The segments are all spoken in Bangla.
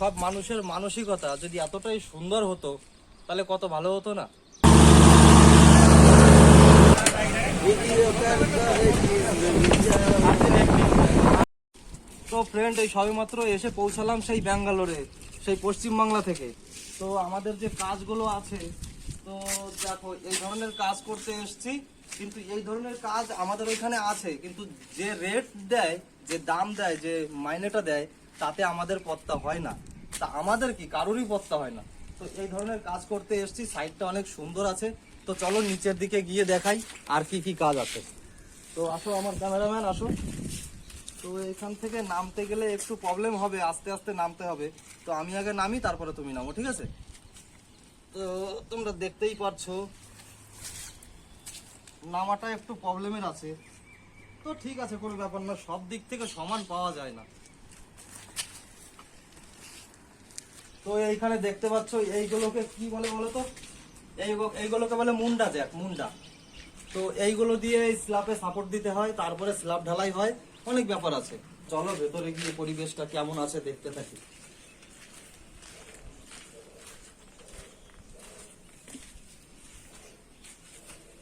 সব মানুষের মানসিকতা যদি এতটাই সুন্দর হতো, তাহলে কত ভালো হতো না? তো ফ্রেন্ড এই সবেমাত্র এসে পৌঁছালাম সেই ব্যাঙ্গালোরে, সেই পশ্চিমবাংলা থেকে। তো আমাদের যে কাজগুলো আছে, তো দেখো, এই ধরনের কাজ করতে এসেছি, কিন্তু এই ধরনের কাজ আমাদের ওইখানে আছে, কিন্তু যে রেট দেয়, যে দাম দেয়, যে মাইনেটা দেয় তাতে আমাদের পত্তা হয় না। তা আমাদের কি? কারোরই পত্তা হয় না। তো এই ধরনের কাজ করতে এসেছি, সাইডটা অনেক সুন্দর আছে। তো চলো নিচের দিকে গিয়ে দেখাই আর কি কি কাজ আছে। তো আসো আমার ক্যামেরাম্যান, আসো। তো এখান থেকে নামতে গেলে একটু প্রবলেম হবে, আস্তে আস্তে নামতে হবে। তো আমি আগে নামি, তারপরে তুমি নামো, ঠিক আছে? তো তোমরা দেখতেই পারছ নামাটা একটু প্রবলেমের আছে। তো ঠিক আছে, কোনো ব্যাপার না, সব দিক থেকে সমান পাওয়া যায় না। তো এইখানে দেখতে পাচ্ছ, এইগুলোকে কি বলে বলো তো এই এইগুলোকে বলে মুন্ডা জ্যাক, মুন্ডা। তো এইগুলো দিয়ে এই স্ল্যাবে সাপোর্ট দিতে হয়, তারপরে স্ল্যাব ঢালাই হয়, অনেক ব্যাপার আছে। চলো ভেতরে গিয়ে পরিবেশটা কেমন আছে দেখতে থাকি।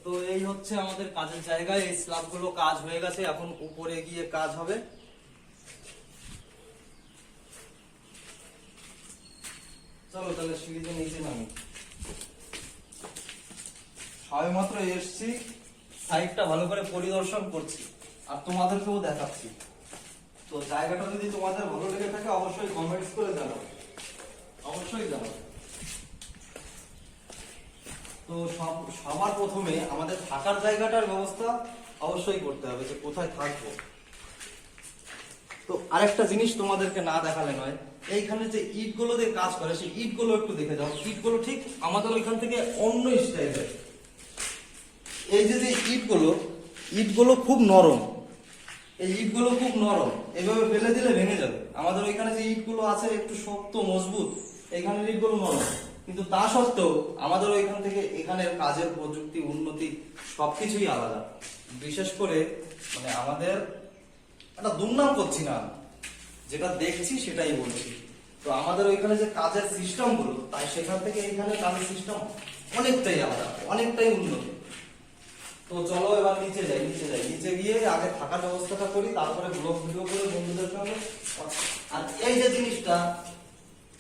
তো এই হচ্ছে আমাদের কাজের জায়গায় এই স্ল্যাবগুলো কাজ হয়ে গেছে, এখন উপরে গিয়ে কাজ হবে চলো তাহলে সিঁড়িতে নিচে নামি। সবে মাত্র এসছি, সাইডটা ভালো করে পরিদর্শন করছি, আর তোমাদেরকেও দেখাচ্ছি। তো জায়গাটা যদি তোমাদের ভালো লেগে থাকে, অবশ্যই কমেন্টস করে জানাও। অবশ্যই জানাও। তো সব- সবার প্রথমে আমাদের থাকার জায়গাটার ব্যবস্থা অবশ্যই করতে হবে যে কোথায় থাকব। তো আরেকটা জিনিস তোমাদেরকে না দেখালে নয়, এইখানে যে ইটগুলো দিয়ে কাজ করে, সেই ইটগুলো একটু দেখে যাও। ইটগুলো ঠিক আমাদের ওইখান থেকে অন্য স্টাইলের এই যে যে ইটগুলো ইটগুলো খুব নরম। এই ইটগুলো খুব নরম। এভাবে ফেলে দিলে ভেঙে যাবে। আমাদের ওইখানে যে ইটগুলো আছে একটু শক্ত, মজবুত এখানের ইটগুলো নরম। কিন্তু তা সত্ত্বেও আমাদের ওইখান থেকে এখানের কাজের প্রযুক্তি, উন্নতি সবকিছুই আলাদা। বিশেষ করে মানে আমাদের একটা দুর্নাম করছি না যেটা দেখছি সেটাই বলছি। তো আমাদের ওইখানে যে কাজের সিস্টেমগুলো, তাই সেখান থেকে এখানে কাজের সিস্টেম অনেকটাই আলাদা, অনেকটাই উন্নত। তো চলো এবার নিচে যাই নিচে যাই। নিচে গিয়ে আগে থাকার ব্যবস্থাটা করি, তারপরে ব্লগ ভিডিও করে বন্ধুদের সঙ্গে আর এই যে জিনিসটা,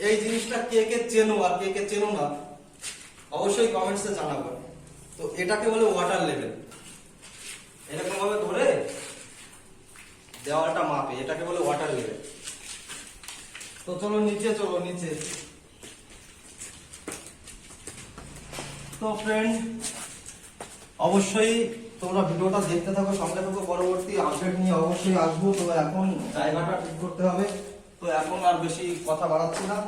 এই জিনিসটা কে কে চেনো আর কে কে চেনো না, অবশ্যই কমেন্টসে জানাব। তো এটাকে বলে ওয়াটার লেভেল এরকম ভাবে দেওয়ালটা মাপে, এটাকে বলে ওয়াটার লেভেল তো চলো নিচে চলো নিচে। তো ফ্রেন্ড অবশ্যই তোমরা ভিডিওটা দেখতে থাকো, সঙ্গে থাকো, পরবর্তী আপডেট নিয়ে অবশ্যই আসব। তো এখন জায়গাটা ঠিক করতে হবে। তো এখন আর বেশি কথা বাড়াচ্ছি না।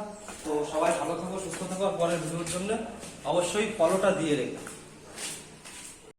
তো সবাই ভালো থাকো, সুস্থ থাকো পরের ভিডিওর জন্য অবশ্যই ফলোটা দিয়ে রেখো।